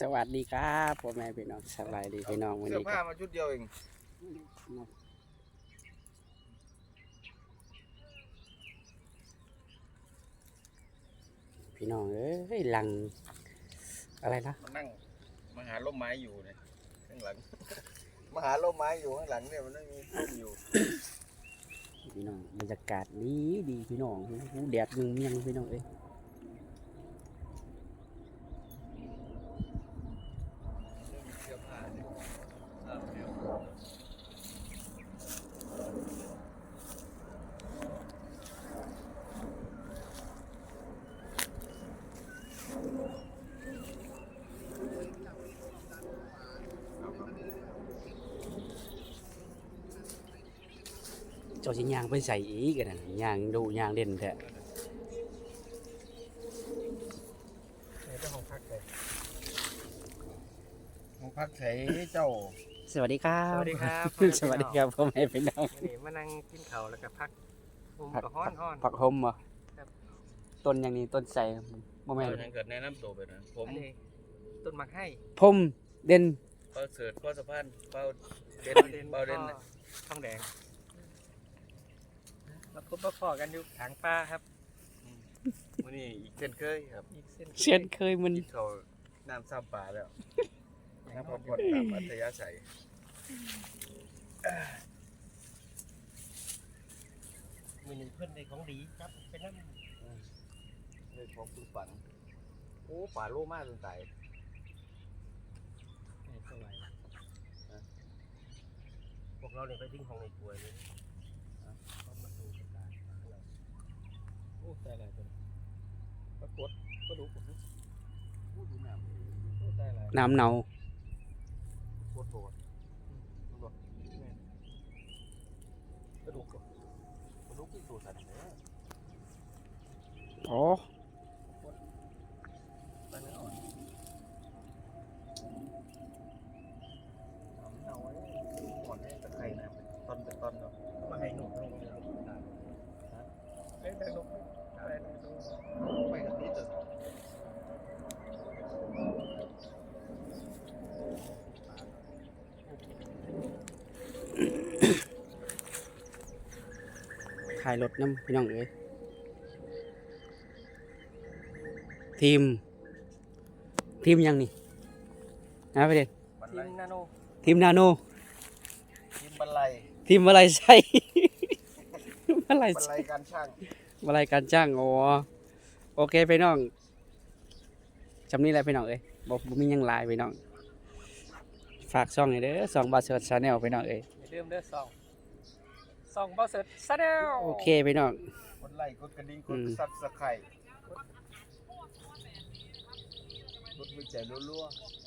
สวัสดีครับพ่อแม่พี่น้องสบายดีพี่น้องวันเสื้อนี้ผ้าครับมาชุดเดียวเอง พี่น้องเอ้ยหลัง อะไรนะมานั่งมาหาร่มไม้อยู่เนี่ยข้างหลัง มาหาร่มไม้อยู่ข้างหลังเนี่ยมันไม่มีร่มอยู่พี่น้องบรรยากาศดีดีพี่น้องโอ้โหแดดมึงเมียงพี่น้องเอ้ย ไม่มีเสื้อผ้าเนี่ยอ่าเดี๋ยว เจ้าสิยางไปใส่อีกกันนะยางดูยางเด่นแท้เจ้าของพักเลยของพักใส่เจ้า สวัสดีครับ สวัสดีครับสวัสดีครับพ่อแม่พี่น้องนี่มานั่งกินข้าวแล้วก็พักผมผักก็ฮ้อนฮ้อนผักหอมบ่ครับต้นอย่างนี้ต้นใส่โมแมนเออทางเกิดแนะนำตัวไปนะผมอันนี้ต้นมักให้พมเด่นเป้าเสิร์ตเป้าสะพานเป้าเด่นเด่นเป้าเด่นก็ทองแดง มาพบมาพอกันอยู่ทางป้าครับวันนี้อีกเช่นเคยครับอีกเส้นเช่นเคยมันกินเขาวน้ำซ้ำปลาแล้วน้ำพอพอดตามอัธยาศัยมือนี้เพื่อนในของดีครับเป็นนั่นเรื่องของคุณฝันโอ้ป่าโลมากจนตายสบายพวกเราเนี่ยไปทิ้งของในครัวนี่เขามาดูกันได้ โอ้แต่อะไรตัวปรากฏก็ดูผมโอ้ดูน้ำโอ้แต่อะไรน้ำเนาโคตรโหดกระดูกกระดูกที่สูสัตว์เนี่ยอ๋อตอนนี้อ่อนเอาไว้อ่อนให้ตะไคร่นะตอนเป็นตอนเนาะมาให้หนุ่มลงเลยเล่นแต่หนุ่มได้ได้ดู ไปกับนี้เถอะ ถ่ายรถน้ำพี่น้องเอ้ยทีม ทีมยังนี่นะประเด็นบันทีไลมนาโนทีมนาโนทีมบันไลทีมอะไรใช่อะไรบันไลใช่การช่างอะไรการจ้างอ๋อโอเคพี่น้องจำนี้แหละพี่น้องเอ้ยบอกมีหยังหลายพี่น้องฝากช่องหน่อยเด้อสองบาทเสิร์ชชาแนลพี่น้องเอ้ยอย่าลืมเด้อสอง สองเบาเสร็จซะแล้วโอเคพี่น้องกดไลค์กดกระดิ่งกอืดมซับสไครต์กดวิจัยรัวๆ